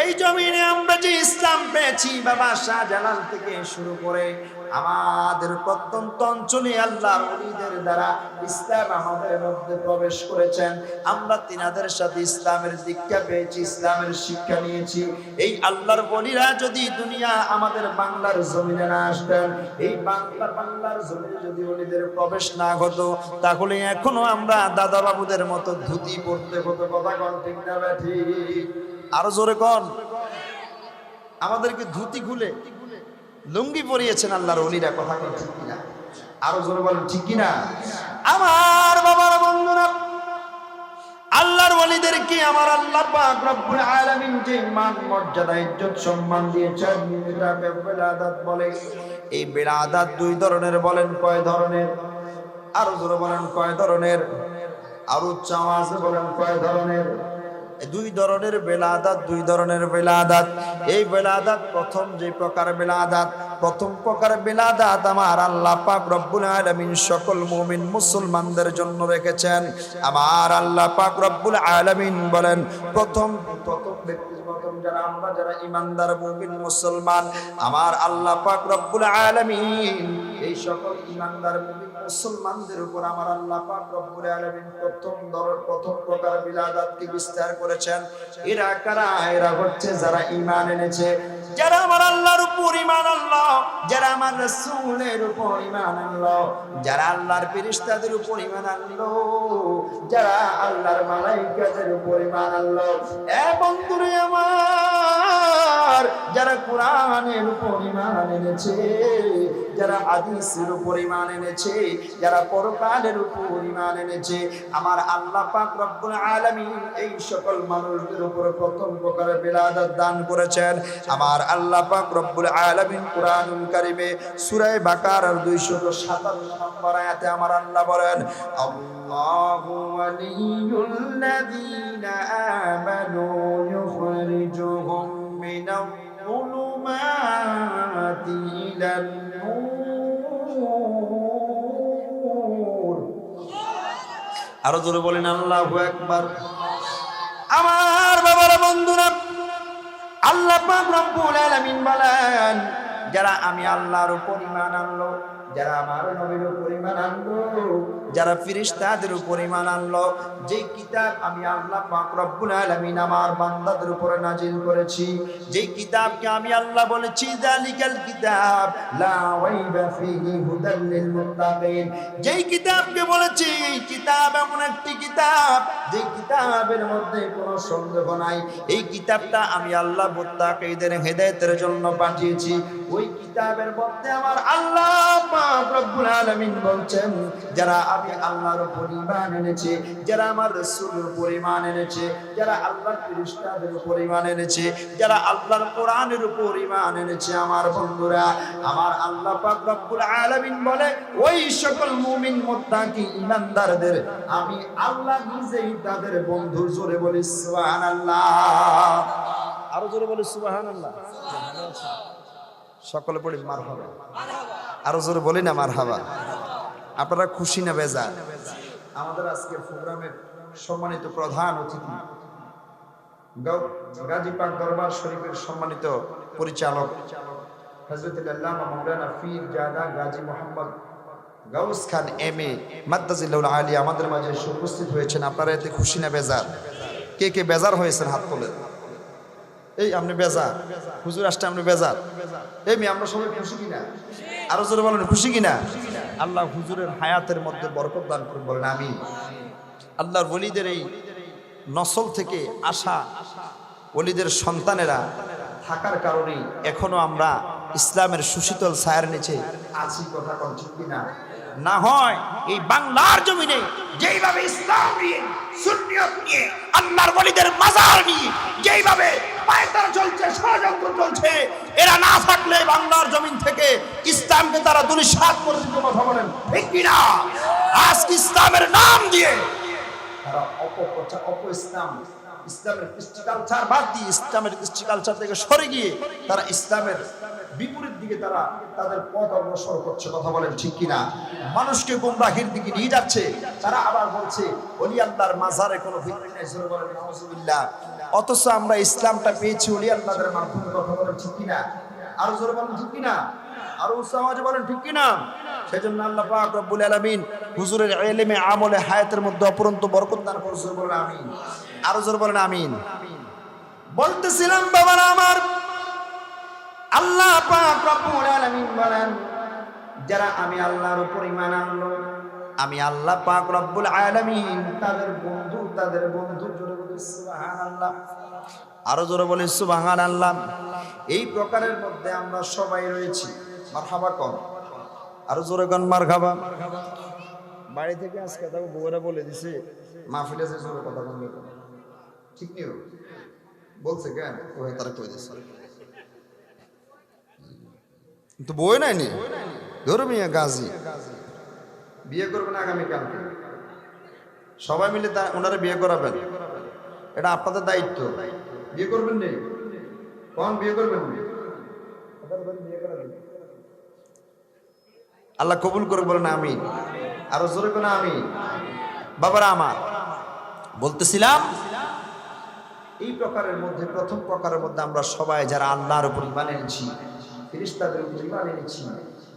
এই জমিনে আমরা যে ইসলাম পেয়েছি, বাবা শাহজালাল থেকে শুরু করে আমাদের প্রত্যন্ত অঞ্চলে আল্লাহ ওলিদের দ্বারা ইসলাম আমাদের মধ্যে প্রবেশ করেছেন। আমরা তিনাদের সাথে ইসলামের দীক্ষা পেয়েছি, ইসলামের শিক্ষা নিয়েছি। এই আল্লাহর বলিরা যদি দুনিয়া আমাদের বাংলার জমিনে না আসতেন, এই বাংলা, বাংলার জমিনে যদি ওলিদের প্রবেশ না হতো তাহলে এখনও আমরা দাদা বাবুদের মতো ধুতি পড়তে হতো, কথা ঠিক না ব্যাঠি আরও জোরে কন। আমাদেরকে ধুতি খুলে লুঙ্গি পরিয়েছেন আল্লাহর অলিরা, কথা কন ঠিক কিনা? আরও জোরে বলেন ঠিক কিনা? আমার বাবার বন্ধুরা, আল্লাহর ওলিদেরকে আমার আল্লাহ পাক রব্বুল আলামিন যে মান মর্যাদা, ইজ্জত, সম্মান দিয়েছেন? এটাকে বেলাদাত বলে। এই বেলাদাত দুই ধরনের বলেন, কয় ধরনের? আরও জোরে বলেন, কয় ধরনের? আরও উচ্চ আওয়াজে বলেন, কয় ধরনের? দুই ধরনের বেলাদাত, দুই ধরনের বেলাদাত। এই বেলাদাত প্রথম যে প্রকার বেলাদাত, প্রথম প্রকার বেলাদাত আমার আল্লাহ পাক রব্বুল আলামিন সকল মুমিন মুসলমানদের জন্য রেখেছেন। আমার আল্লাহ পাক রব্বুল আলামিন বলেন, প্রথম প্রথম ব্যক্তি যারা আমরা যারা মুসলমান, আমার আল্লাহ পাক রব্বুল আলামিন এই সকল ইমানদার মুমিন মুসলমানদের উপর আমার আল্লাহ পাক প্রথম দর, প্রথম প্রকার বিলাদাতকে বিস্তার করেছেন। এরা কারা? এরা হচ্ছে যারা ঈমান এনেছে, যারা আমার আল্লাহর উপর ঈমান আনলো, যারা আমার রাসূলের উপর ঈমান আনলো, যারা আল্লাহর ফেরেশতাদের উপর ঈমান আনলো, যারা আল্লাহর মালাইকাদের উপর ঈমান আনলো। এ বন্ধুরে আমার, যারা কোরআনের উপর ঈমান এনেছে যারা হাদিসের উপর ঈমান এনেছে যারা পরকালের উপর ঈমান এনেছে আমার আল্লাহ পাক রব্বুল আলামিন এই সকল মানুষদের উপর প্রথম প্রকার বিলাদত দান করেছেন আমার আল্লাহ পাক রব্বুল আলামিন কোরআনুল কারিমে সূরা বাকারার 257 নম্বর আয়াতে আমার আল্লাহ বলেন আল্লাহু ওয়ালিয়ুল্লাযীনা আমানু ইউখরিজুহুম মিনাল الظلمات إلى النور আরও জোরে বলেন আল্লাহ একবার আমার বাবারা বন্ধুরা আল্লাহ পাক রব্বুল আলামিন বলেন যারা আমি আল্লাহর উপর ঈমান আনলো যারা আমার নবীর উপর ঈমান আনলো, যারা ফেরেশতাদের উপর ঈমান আনলো যে কিতাব আমি আল্লাহ পাক রব্বুল আলামিন আমার বান্দাদের উপরে নাজিল করেছি যে কিতাবকে আমি আল্লাহ বলেছি যালিকাল কিতাব, লা যেই কিতাবকে বলেছি কিতাব এমন একটি কিতাব যে কিতাবের মধ্যে কোনো সন্দেহ নাই। এই কিতাবটা আমি আল্লাহ মুত্তাকিদের হেদায়েতের জন্য পাঠিয়েছি। ওই কিতাবের মধ্যে আমার আল্লাহ রব্বুল আলামিন বলছেন, যারা আমি আল্লাহর উপর ঈমান এনেছে, যারা আমার রাসূলের উপর ঈমান এনেছে, যারা আল্লাহর ফেরেশতাদের উপর ঈমান এনেছে, যারা আল্লাহর কোরআনের উপর ঈমান এনেছে আমার বন্ধুরা, আমার আল্লাহ পাক রব্বুল আলামিন বলে, ওই সকল মুমিন মুত্তাকি ঈমানদারদের, আমি আল্লাহ নিজেই তাদের বন্ধু, জোরে বলি সুবহানাল্লাহ। আরও জোরে বলি সুবহানাল্লাহ। সকলে পড়ি মার হবে আরও জোরে বলি না মার হাবা আপনারা খুশি না বেজা আমাদের আজকে প্রোগ্রামের সম্মানিত প্রধান অতিথি গাজী দরবার শরীফের সম্মানিত পরিচালক ফির জাদা গাজী খান এম এ আমাদের মাঝে উপস্থিত হয়েছেন। আপনারা এতে খুশি না কে কে বেজার হয়েছেন হাত এই, আপনি হুজুর আপনি বেজার? এই মেয়ে, আমরা সবাই খুশি কিনা? আরও জোরে বলেন, খুশি কিনা? আল্লাহ হুজুরের হায়াতের মধ্যে বরকত দান করুন, বলেন আমি আল্লাহর বলিদের এই নসল থেকে আসা ওলিদের সন্তানেরা থাকার কারণে এখনও আমরা ইসলামের সুশীতল ছায়ার নিচে আছি, কথা কন? না হয় এই বাংলার জমিনে যেইভাবে ইসলাম নিয়ে, সুন্নিয়ত নিয়ে, আল্লাহর ওলিদের মাজার নিয়ে, যেইভাবে পায়তারা চলছে, ষড়যন্ত্র চলছে, এরা না থাকলে বাংলার জমিন থেকে ইসলামকে তারা দুলিশাত পর্যন্ত কথা বলেন, ঠিক কিনা আজকে ইসলামের নাম দিয়ে তারা অপপ্রচার অপ ইসলাম ইসলামের কৃষ্টি কালচার বাদ দিয়ে ইসলামের কৃষ্টি কালচার থেকে সরে গিয়ে তারা ইসলামের বিপরীত দিকে তারা তাদের পথ অগ্রসর করছে, কথা বলেন ঠিক কিনা? মানুষকে গুমরাহির দিকে নিয়ে যাচ্ছে। তারা আবার বলছে, অলি আল্লাহর মাজারে কোনো বলেন অথচ আমরা ইসলামটা পেয়েছি অলি মাধ্যমে, কথা বলেন ঠিক কিনা? আরও জোরে বলেন ঠিক কিনা? আরও উৎসাহ বলেন ঠিক কিনা? সেজন্য আল্লাহ পাক রব্বুল আলামিন হুজুরের ইলমে আমলে, হায়াতের মধ্যে অপরন্ত বরকত দান করুন বলেন, আমিন। আরও জোরে বলেন, আমিন। বলতেছিলাম, বাবারা আমার আল্লাহ বলেন, যারা আমি আল্লাহর উপর ঈমান আনলো, আমি আল্লাহ পাক রব্বুল আলামিন তাদের বন্ধু তাদের বন্ধু জোরে বলে, সুবহানাল্লাহ। আরও জোরে বলে, সুবহানাল্লাহ। এই প্রকারের মধ্যে আমরা সবাই রয়েছি। মারহাবা কম। আরও জোরে গান মারহাবা। বাড়ি থেকে আজকে তাও বউরা বলে দিছে, মাহফিলে যে জোরে কথা বলবে। ঠিক নিও বলছে কেন? ওই তারা কই দিছে? তো বই নাই নি ধরো মিয়া গাজী। বিয়ে করবেন আগামীকালকে সবাই মিলে তা ওনারা বিয়ে করাবেন। এটা আপনাদের দায়িত্ব। বিয়ে করবেন নি? কখন বিয়ে করবেন আল্লাহ কবুল করে বলেন আমি আরও জোরে করে আমি বাবারা আমার বলতেছিলাম এই প্রকারের মধ্যে প্রথম প্রকারের মধ্যে আমরা সবাই যারা আল্লাহর উপর ইমান এনেছি ফিরিস্তাদের উপর ইমান এনেছি।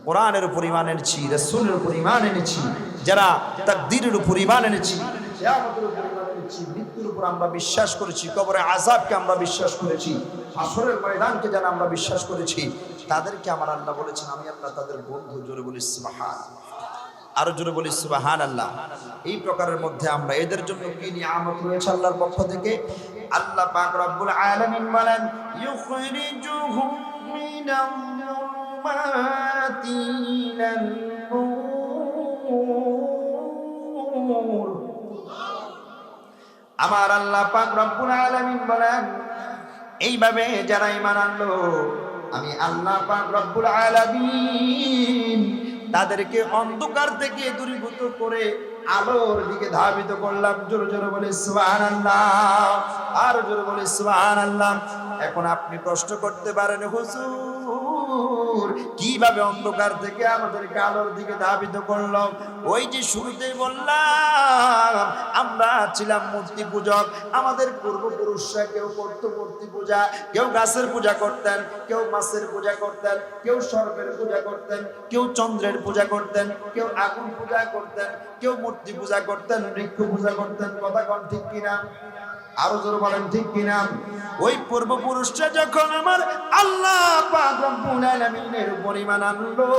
কোরআনের উপর ইমান এনেছি রসুলের উপর ইমান এনেছি যারা তাকদীরের উপর ইমান এনেছি। কিয়ামতের উপর ইমান এনেছি মৃত্যুর উপর আমরা বিশ্বাস করেছি কবরে আযাবকে আমরা বিশ্বাস করেছি হাসরের ময়দানকে যারা আমরা বিশ্বাস করেছি। তাদেরকে আমার আল্লাহ বলেছেন আমি আল্লাহ তাদের বন্ধু জোরে বলি সুবহান আরও জোরে বলি সুবাহান আল্লাহ এই প্রকারের মধ্যে আমরা এদের জন্য কি নিয়ামত রয়েছে আল্লাহর পক্ষ থেকে? আল্লাহ পাক রব্বুল আলামিন বলেন ইউখরিজুহুম মিনাল যুলুমাতি ইলান নূর আমার আল্লাহ পাক রব্বুল আলামিন বলেন, এইভাবে যারা ঈমান আনলো, আমি আল্লাহ পাক রব্বুল আলামিন তাদেরকে অন্ধকার থেকে দূরীভূত করে আলোর দিকে ধাবিত করলাম, জোর জোর বলে আল্লাহ আর জোর বলে আল্লাহ এখন আপনি প্রশ্ন করতে পারেন, হুজুর কীভাবে অন্ধকার থেকে আমাদেরকে আলোর দিকে ধাবিত করল? ওই যে শুরুতেই বললাম, আমরা ছিলাম মূর্তি পূজক। আমাদের পূর্বপুরুষরা কেউ করত মূর্তি পূজা, কেউ গাছের পূজা করতেন, কেউ মাছের পূজা করতেন, কেউ সর্পের পূজা করতেন, কেউ চন্দ্রের পূজা করতেন, কেউ আগুন পূজা করতেন, কেউ মূর্তি পূজা করতেন, বৃক্ষ পূজা করতেন। কথা কন ঠিক কিনা? আরও জোর বলেন, ঠিক কিনা? ওই পূর্বপুরুষরা যখন আমার আল্লাহ পাক রব্বুল আলামিনের পরিমাণ আনলো,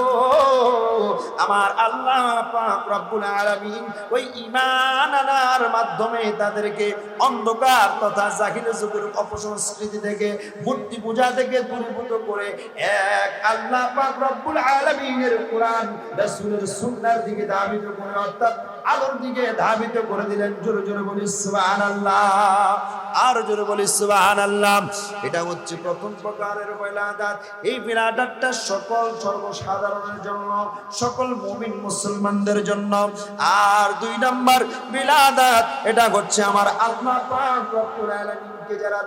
আমার আল্লাহ পাক রব্বুল ওই ঈমান আনার মাধ্যমে তাদেরকে অন্ধকার তথা জাহির যুগের অপসংস্কৃতি থেকে, মূর্তি পূজা থেকে দূরীভূত করে এক আল্লাহ পাক রব্বুল আলামিনের কোরআন রাসূলের সুন্নাহর দিকে ধাবিত করে, অর্থাৎ আলোর দিকে ধাবিত করে দিলেন। জোরে জোরে বলি, সুবহানাল্লাহ। আর জোরে বলি সুবাহান আল্লাহ এটা হচ্ছে প্রথম প্রকারের বিলাদাত এই বিলাদাতটা সকল সর্বসাধারণের জন্য, সকল মুমিন মুসলমানদের জন্য। আর দুই নাম্বার বিলাদাত এটা হচ্ছে আমার আল্লাহ যারা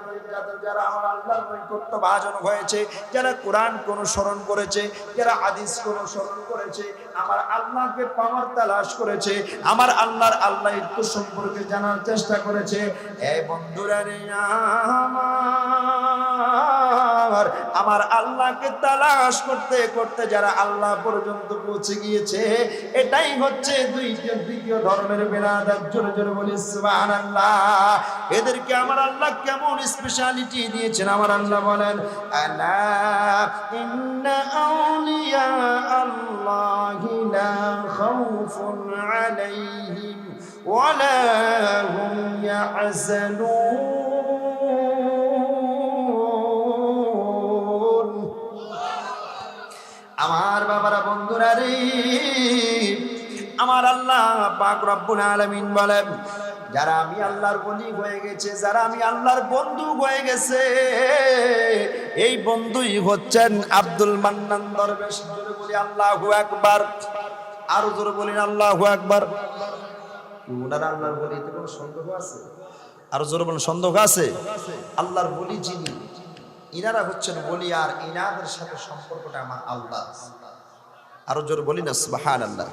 যারা আমার আল্লাহর নৈকট্য ভাজন হয়েছে, যারা কোরআন কোন স্মরণ করেছে, যারা হাদিস কোন স্মরণ করেছে আমার আল্লাহকে পাওয়ার তালাশ করেছে, আমার আল্লাহর আল্লাহ একটু সম্পর্কে জানার চেষ্টা করেছে। এ বন্ধুরা রে আমার আমার আল্লাহকে তালাশ করতে করতে যারা আল্লাহ পর্যন্ত পৌঁছে গিয়েছে, এটাই হচ্ছে দুই দ্বিতীয় ধর্মের বেলাদাত জোরে জোরে বলি, সুবহানাল্লাহ। এদেরকে আমার আল্লাহ কেমন স্পেশালিটি দিয়েছেন? আমার আল্লাহ বলেন, আলা ইন্না আউলিয়া আল্লাহি লা খাউফুন আলাইহিম ওয়ালা হুম ইয়াহজানুন আমার বাবারা, বন্ধুরা রে, আমার আল্লাহ পাক রব্বুল আলামিন বলেন, যারা আমি আল্লাহর বলি হয়ে গেছে, যারা আমি আল্লাহর বন্ধু হয়ে গেছে, এই বন্ধুই হচ্ছেন আব্দুল মান্নান দরবেশ বলি আল্লাহু আকবার। আরও জোরে বলি আল্লাহু আকবার। ওনার আল্লাহর বলিতে কোনো সন্দেহ আছে? আরও জোরে বলেন, সন্দেহ আছে? আল্লাহর বলি যিনি, ইনারা হচ্ছেন বলি আর ইনাদের সাথে সম্পর্কটা আমার আল্লাহ আরও জোর বলি না সুবাহান আল্লাহ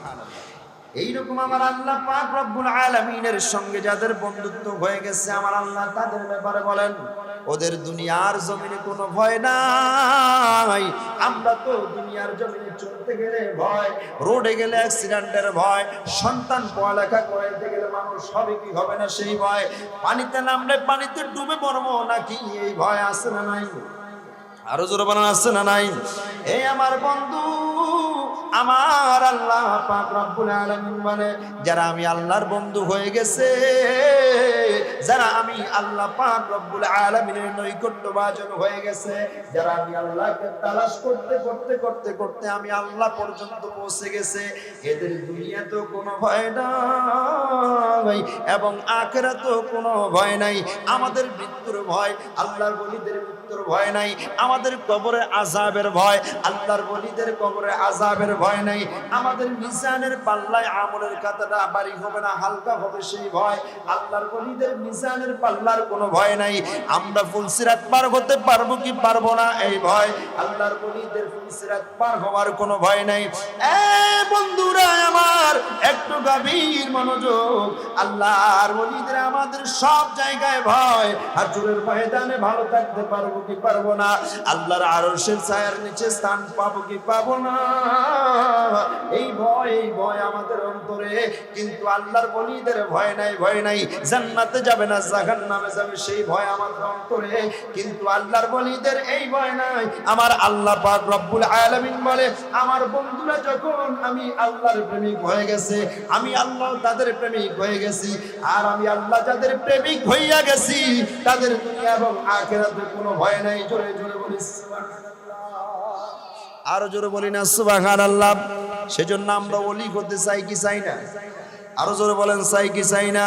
এইরকম আমার আল্লাহ পাক রব্বুল আলামিনের সঙ্গে যাদের বন্ধুত্ব হয়ে গেছে, আমার আল্লাহ তাদের ব্যাপারে বলেন ওদের দুনিয়ার জমিনে কোনো ভয় নাই। আমরা তো দুনিয়ার জমিনে চলতে গেলে ভয়, রোডে গেলে অ্যাক্সিডেন্টের ভয়, সন্তান পড়ালেখা করাইতে গেলে মানুষ হবে কি হবে না সেই ভয়। পানিতে নামলে পানিতে ডুবে পড়ব নাকি এই ভয় আছে না নাই? আরও জোরে বানান আছে না নাই? এই আমার বন্ধু আমার আল্লাহ পাক রব্বুল আলামিন বলে, যারা আমি আল্লাহর বন্ধু হয়ে গেছে, যারা আমি আল্লাহ পাক রব্বুল আলামিনের নৈকট্য ভাজন হয়ে গেছে, যারা আমি আল্লাহকে তালাশ করতে করতে করতে করতে আমি আল্লাহ পর্যন্ত পৌঁছে গেছে, এদের দুনিয়াতেও কোনো ভয় নাই এবং আখেরাতেও কোনো ভয় নাই। আমাদের মৃত্যুর ভয় আল্লাহর বলিদের মৃত্যুর ভয় নাই, আমাদের কবরে আজাবের ভয়, আল্লাহর বলিদের কবরে আজাবের ভয় নাই, আমাদের মিজানের পাল্লায় আমলের কাতাটা বাড়ি হবে না, হালকা হবে সেই ভয়, আল্লাহর বলিদের মিজানের পাল্লার কোনো ভয় নাই, আমরা ফুলসিরাত পার হতে পারব কি পারব না এই ভয়, আল্লাহর বলিদের ফুলসিরাত পার হওয়ার কোনো ভয় নাই। এ বন্ধুরা আমার, একটু গভীর মনোযোগ, আল্লাহর বলিদের আমাদের সব জায়গায় ভয়, হাজুরের ময়দানে ভালো থাকতে পারব কি পারব না? আল্লাহর আরশের ছায়ার নিচে স্থান পাবো কি পাবো না? এই ভয় এই ভয় আমাদের অন্তরে। কিন্তু আল্লাহর বলিদের ভয় নাই ভয় নাই। জান্নাতে যাবে না জাহান নামে যাবে সেই ভয় আমাদের অন্তরে। কিন্তু আল্লাহর বলিদের এই ভয় নাই। আমার আল্লাহ পাক রব্বুল আলামিন বলে, আমার বন্ধুরা যখন আমি আল্লাহর প্রেমিক হয়ে গেছে, আমি আল্লাহ তাদের প্রেমিক হয়ে গেছি, আর আমি আল্লাহ যাদের প্রেমিক হইয়া গেছি, তাদের দুনিয়া এবং আখেরাতে কোনো ভয় নাই, জোরে জোরে বলি আরও জোরে বলি না সুবাহান আল্লাহ সেজন্য আমরা বলি করতে চাই কি চাই না? আরও জোরে বলেন, চাই কি চাই না?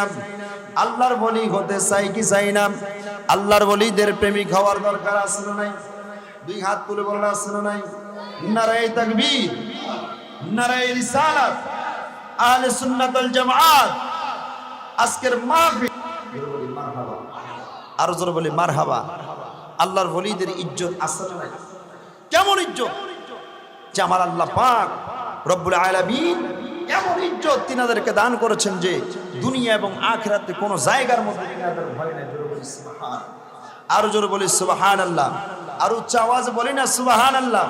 আল্লাহর বলি হতে চাই কি চাই না? আল্লাহর বলিদের প্রেমিক হওয়ার দরকার না নাই? দুই হাত তুলে বলেন না নাই? নারাই তাকবীর নারাই রিসালাত, আহলে সুন্নাত ওয়াল জামাআত। আজকের মাহফিল আরও জোরে বলি মারহাবা। আল্লাহর বলিদের ইজ্জত না কেমন ইজ্জত? যে আমার আল্লাহ পাক রব্বুল আলামিন এমন ইজ্জত তিনি তিনাদেরকে দান করেছেন যে দুনিয়া এবং আখিরাতে কোনো জায়গার মধ্যে আরও জোরে বলি সুবহান আল্লাহ আর উচ্চ আওয়াজ বলি না সুবহান আল্লাহ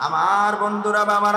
আমার বন্ধুরা বা আমার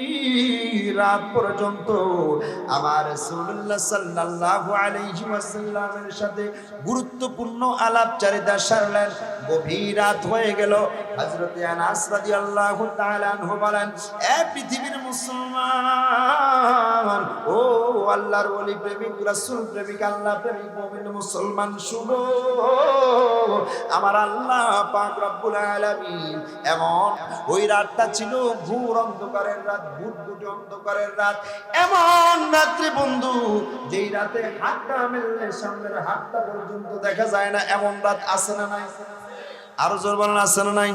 রাত পর্যন্ত আমার রাসূলুল্লাহ সাল্লাল্লাহু আলাইহি ওয়াসাল্লামের সাথে গুরুত্বপূর্ণ আলাপচারিতা সারলেন। গভীর রাত হয়ে গেল। হযরত আনাস রাদিয়াল্লাহু তাআলা আনহু বলেন, এ পৃথিবীর মুসলমান, ও আল্লাহর ওলি প্রেমিক, রাসূল প্রেমিক, আল্লাহ প্রেমিক, মুমিন, মুসলমান শুনো আমার আল্লাহ পাক রব্বুল আলামিন এমন ওই রাতটা ছিল ঘোর অন্ধকারের রাত ভুটভুটে অন্ধকারের রাত। এমন রাত্রি বন্ধু, যেই রাতে হাতটা মেললে সামনের হাতটা পর্যন্ত দেখা যায় না, এমন রাত আছে না নাই? আরও জোর বলেন, আছে না নাই?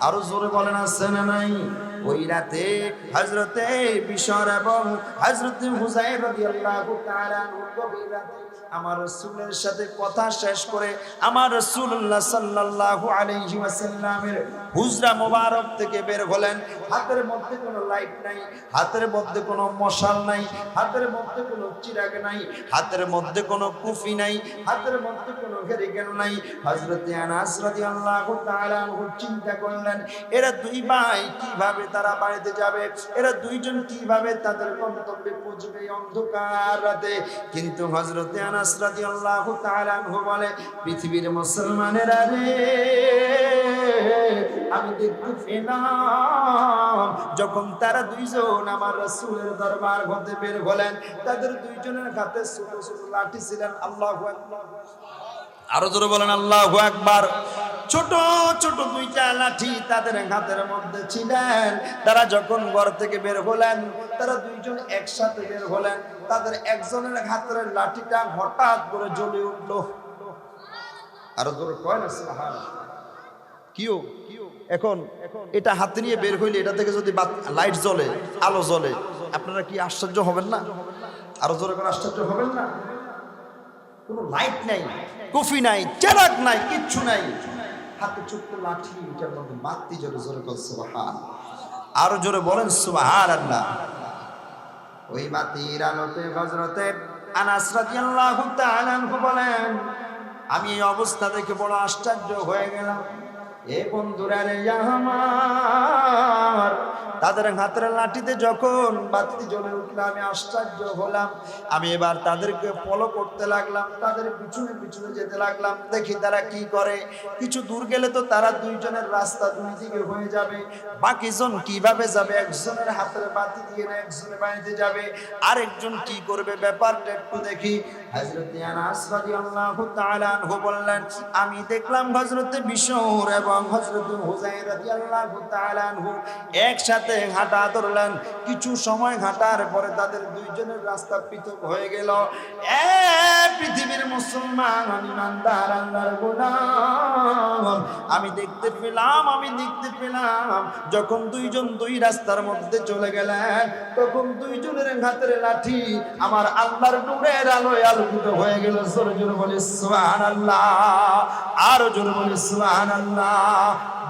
আরও জোরে বলেন, আছে না নাই? ওই রাতে হজরতে বিশর এবং হজরতে হুজাইর রাদিয়াল্লাহু তাআলা গভীর রাতে আমার রাসূলের সাথে কথা শেষ করে আমার রাসূলুল্লাহ সাল্লাল্লাহু আলাইহি ওয়াসাল্লামের হুজরা মোবারক থেকে বের হলেন। হাতের মধ্যে কোনো লাইট নাই, হাতের মধ্যে কোনো মশাল নাই, হাতের মধ্যে কোনো চিরাগ নাই, হাতের মধ্যে কোনো কুফি নাই, হাতের মধ্যে কোনো ঘেরিগেল নাই। হযরতে আনাস রাদিয়াল্লাহু তাআলা আনহু চিন্তা করলেন, এরা দুই ভাই কীভাবে তারা বাড়িতে যাবে? এরা দুইজন কীভাবে তাদের গন্তব্যে পৌঁছবে অন্ধকার রাতে? কিন্তু হযরতে আনাস রাদিয়াল্লাহু তাআলা আনহু বলে, পৃথিবীর মুসলমানেরা রে আমি দেখতে পেলাম যখন তারা দুইজন আমার রাসূলের দরবার হতে বের হলেন, তাদের দুইজনের হাতে ছোট ছোট লাঠি ছিলেন। আল্লাহু আরও জোরে বলেন, আল্লাহু একবার ছোট ছোট দুইটা লাঠি তাদের হাতের মধ্যে ছিলেন। তারা যখন ঘর থেকে বের হলেন, তারা দুইজন একসাথে বের হলেন। তাদের একজনের হাতের লাঠিটা হঠাৎ করে জ্বলে উঠল। আরও জোরে কয় না, সুবহানাল্লাহ। কিও। এখন এটা হাতে নিয়ে বের হইলে এটা থেকে যদি লাইট জ্বলে, আলো জ্বলে, আপনারা কি আশ্চর্য হবেন না? আরও জোরে করে আশ্চর্য হবেন না? কোনো লাইট নাই, কফি নাই চেরাক নাই, কিচ্ছু নাই। হাতে ছোট্ট লাঠি, এটার মধ্যে মাতৃ জোরে জোরে কর সুবহান। আরও জোরে বলেন সুবহান আল্লাহ ওই বাতির আলোতে হজরতে আনাস রাদিয়াল্লাহু তাআলা বলেন, আমি এই অবস্থা দেখে বড় আশ্চর্য হয়ে গেলাম। এ বন্ধুরা আমার। তাদের হাতের লাঠিতে যখন বাতি জ্বলে উঠল, আমি আশ্চর্য হলাম। আমি এবার তাদেরকে ফলো করতে লাগলাম, তাদের পিছনে পিছনে যেতে লাগলাম। দেখি তারা কি করে। কিছু দূর গেলে তো তারা দুইজনের রাস্তা দুই দিকে হয়ে যাবে। বাকি জন কীভাবে যাবে? একজনের হাতের বাতি দিয়ে না একজনের বাড়িতে যাবে? আরেকজন কি করবে? ব্যাপারটা একটু দেখি। আনহু বললেন, আমি দেখলাম হযরত বিশর এবং হযরত হুযায়র রাদিয়াল্লাহু তাআলা আনহু একসাথে হাঁটা ধরলেন। কিছু সময় হাঁটার পরে তাদের দুইজনের রাস্তা পৃথক হয়ে গেল। এ পৃথিবীর মুসলমান ইমানদার, আল্লাহর গোলাম। আমি দেখতে পেলাম, আমি দেখতে পেলাম। যখন দুইজন দুই রাস্তার মধ্যে চলে গেলেন, তখন দুইজনের হাতের লাঠি আমার আল্লাহর নূরের আলোয় আলোকিত হয়ে গেল। জোরে জোরে বলি, সুবহানাল্লাহ। আরও জোরে বলি, সুবহানাল্লাহ।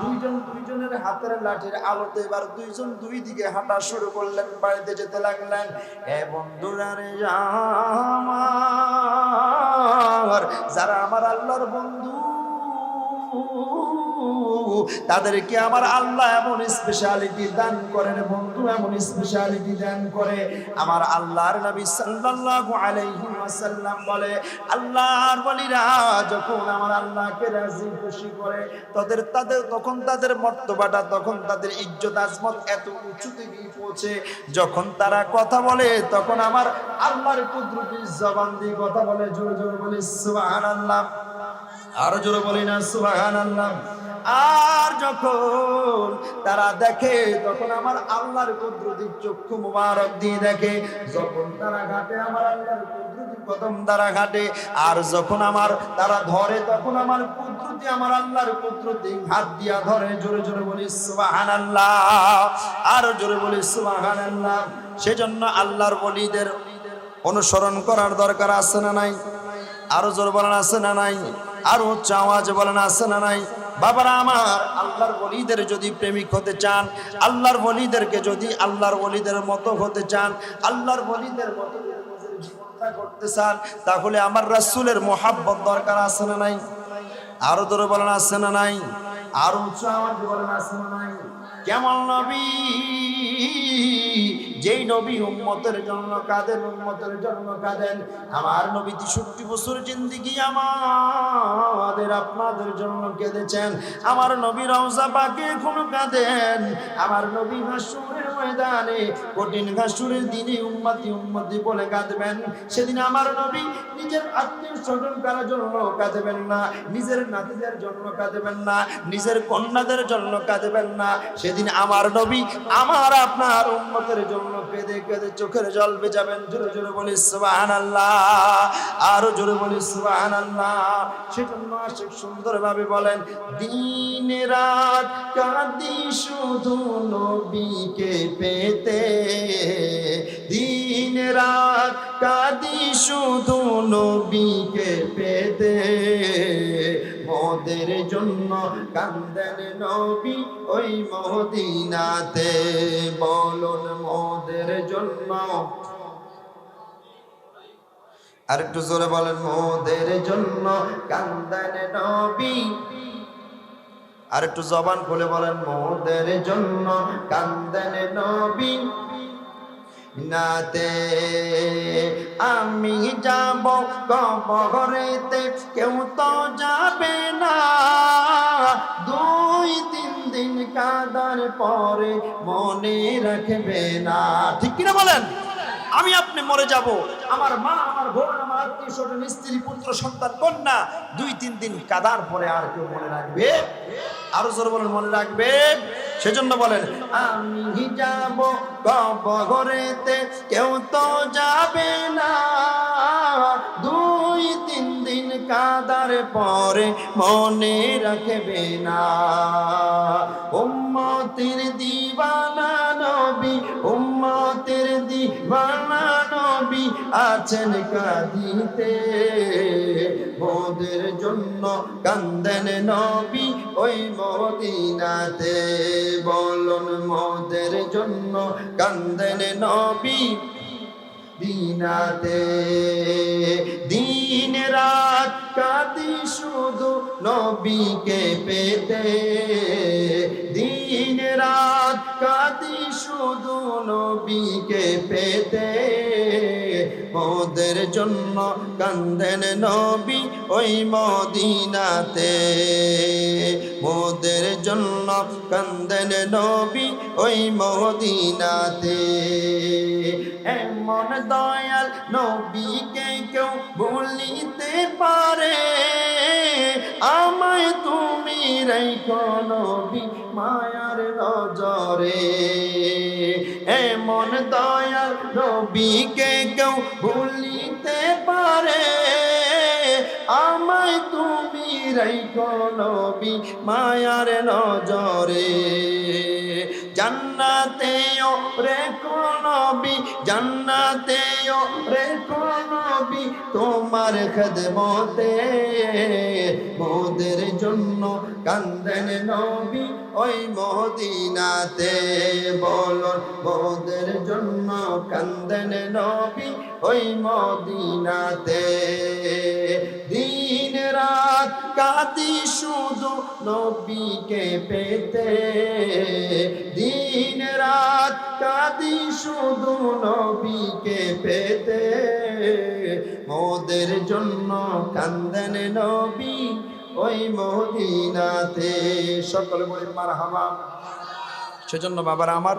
দুইজন দুইজনের হাতের লাঠির আলোতে এবার দুইজন দুই দিকে হাঁটা শুরু করলেন, বাড়িতে যেতে লাগলেন। এ বন্ধুরা রে যারা আমার আল্লাহর বন্ধু তাদেরকে আমার আল্লাহ এমন স্পেশালিটি দান করেন, বন্ধু এমন স্পেশালিটি দান করে। আমার আল্লাহর নবী সাল্লাল্লাহু আলাইহি ওয়াসাল্লাম বলে, আল্লাহর বলিরা যখন আমার আল্লাহকে রাজি খুশি করে, তাদের তাদের তখন তাদের মর্তবাটা, তখন তাদের ইজ্জত আজমত এত উঁচুতে গিয়ে পৌঁছে। যখন তারা কথা বলে, তখন আমার আল্লাহর কুদরতি জবান দিয়ে কথা বলে, জোরে জোরে বলে, সুবহানাল্লাহ। আরও জোরে বলি না সুবহানাল্লাহ। আর যখন তারা দেখে, তখন আমার আল্লাহর কুদরতি চক্ষু মুবারক দিয়ে দেখে, যখন তারা ঘাটে, আমার আল্লাহর কুদরতি কদম দ্বারা ঘাটে, আর যখন আমার তারা ধরে, তখন আমার কুদরতি, আমার আল্লাহর কুদরতি হাত দিয়া ধরে, জোরে জোরে বলি, সুবহানাল্লাহ। আরও জোরে বলি, সুবহানাল্লাহ। সেজন্য আল্লাহর বলিদের অনুসরণ করার দরকার আছে না নাই? আরও জোর বলেন, আছে না নাই? আরও উচ্চ আওয়াজে বলেন আছে না নাই? বাবারা আমার, আল্লাহর বলিদের যদি প্রেমিক হতে চান, আল্লাহর বলিদেরকে যদি আল্লাহর বলিদের মতো হতে চান, আল্লাহর বলিদের করতে চান, তাহলে আমার রাসূলের মোহাব্বত দরকার, আছে না নাই? আরও জোরে বলেন, আছে না নাই? আরও উচ্চ আওয়াজে বলেন, আছে না নাই? কেমন নবী যেই নবী উম্মতের জন্য কাঁদেন, উম্মতের জন্য কাঁদেন, আমার নবী তেষট্টি বছর জিন্দিগি আমাদের, আপনাদের জন্য কেঁদেছেন। আমার নবী রওজা পাকে এখনও কাঁদেন। আমার নবী হাসুরের ময়দানে, কঠিন হাসুরের দিনে উম্মতি উম্মতি বলে কাঁদবেন। সেদিন আমার নবী নিজের আত্মীয় স্বজন কারোর জন্য কাঁদবেন না, নিজের নাতিদের জন্য কাঁদবেন না, নিজের কন্যাদের জন্য কাঁদবেন না। সেদিন আমার নবী আমার আপনার উম্মতের জন্য কেঁদে কেঁদে চোখের জল বেজাবেন। জোরে জোরে বলি সুবাহান আল্লাহ আরও জোরে বলি সুবাহান আল্লাহ সেজন্য আশিক সুন্দরভাবে বলেন, দিন রাত কাঁদি শুধু নবীকে পেতে। দিন রাত কাঁদি শুধু নবীকে পেতে। মোদের জন্য কান্দেন নবী ওই মদিনাতে। বলুন মোদের জন্য। আর একটু জোরে বলেন, মোদের জন্য কান্দেন নবী। আর একটু জবান খুলে বলেন, মোদের জন্য কান্দেন নবী। নাতে আমি যাব কবরেতে, কেউ তো যাবে না। দুই, তিন দিন কাদার পরে মনে রাখবে না। ঠিক কিনা বলেন? আমি আপনি মরে যাব। আমার মা, আমার বোন, আমার আত্মীয় স্বজন, স্ত্রী, পুত্র, সন্তান, কন্যা, দুই, তিন দিন কাদার পরে আর কেউ মনে রাখবে? আরও জোর বলেন, মনে রাখবে? সেজন্য বলেন, আমি যাব কবরেতে কেউ তো যাবে না। দুই তিন দিন কাদার পরে মনে রাখবে না। উম্মতের দিবানা নবী, উম্মতের দিবানা আছেন কাঁদিতে। মোদের জন্য কান্দেন নবী ওই মদিনাতে। বলন, মোদের জন্য কান্দেন নবী দিনাতে দিন রাত কাঁদি শুধু নবীকে পেতে। দিন রাত কাঁদি শুধু নবীকে পেতে। মোদের জন্য কান্দেন নবী ওই মদিনাতে। মোদের জন্য কান্দেন নবী ওই মদিনাতে। এমন দয়াল নবীকে কেউ ভুলিতে পারে। আমায় তুমি রেখো নবী মায়ার নজরে। এমন দয়াল রবিকে কেউ ভুলিতে পারে। আমায় তুমি রেখো নবী মায়ার নজরে। জান্নাতেও রেখো নবী জান্নাতেও রেখো নবী তোমার খেদমতে মোদের জন্য কান্দেন নবী ওই মদিনাতে। বলুন মোদের জন্য কান্দেন নবী ওই মদিনাতে। দিন রাত কাঁদি শুধু নবীকে পেতে। দিন রাত কাঁদি শুধু নবীকে পেতে। মোদের জন্য কান্দেন নবী ওই মদিনাতে। সকলে বলি মার হামা সেজন্য বাবার আমার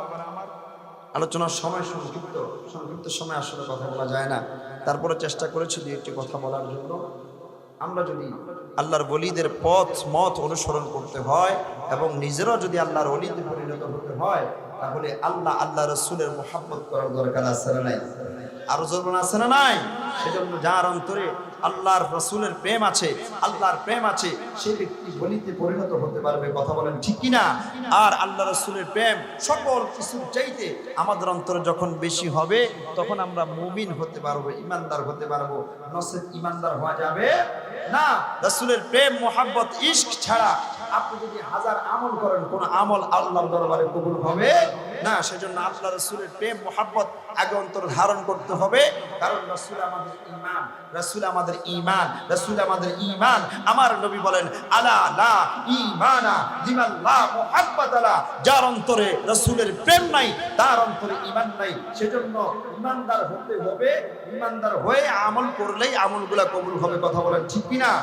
আলোচনার সময় সংক্ষিপ্ত। সংক্ষিপ্ত সময় আসলে কথা বলা যায় না। তারপরে চেষ্টা করেছি দু একটি কথা বলার জন্য। আমরা যদি আল্লাহর বলিদের পথ, মত অনুসরণ করতে হয় এবং নিজেরা যদি আল্লাহর অলিতে পরিণত হতে হয়, তাহলে আল্লাহ আল্লাহ রসুলের মোহাম্মত করার দরকার আছে না নাই? আরও জরুর আছে না নাই? সেজন্য যার অন্তরে আল্লাহর রসুলের প্রেম আছে, আল্লাহর প্রেম আছে, সে ব্যক্তি বলিতে পরিণত হতে পারবে, কথা বলেন ঠিক কিনা? আর আল্লাহ রসুলের প্রেম সকল কিছুর চাইতে আমাদের অন্তরে যখন বেশি হবে, তখন আমরা মুমিন হতে পারব, ইমানদার হতে পারব। নসেদ ইমানদার হওয়া যাবে না। রসুলের প্রেম, মোহাব্বত, ইশক ছাড়া আপনি যদি হাজার আমল করেন, কোন আমল আল্লাহর দরবারে কবুল হবে না, সেজন্য আল্লাহ রসুলের প্রেম, মোহাব্বত আগে অন্তর ধারণ করতে হবে। কারণ রসুল আমাদের ইমান, রসুল আমাদের ইমান রসুল আমাদের ইমান আমার নবী বলেন, আলা লা ইমানা লা আলা যার অন্তরে রসুলের প্রেম নাই, তার অন্তরে ইমান নাই, সেজন্য ইমানদার হতে হবে। ইমানদার হয়ে আমল করলেই আমলগুলা কবুল হবে, কথা বলেন ঠিক কিনা?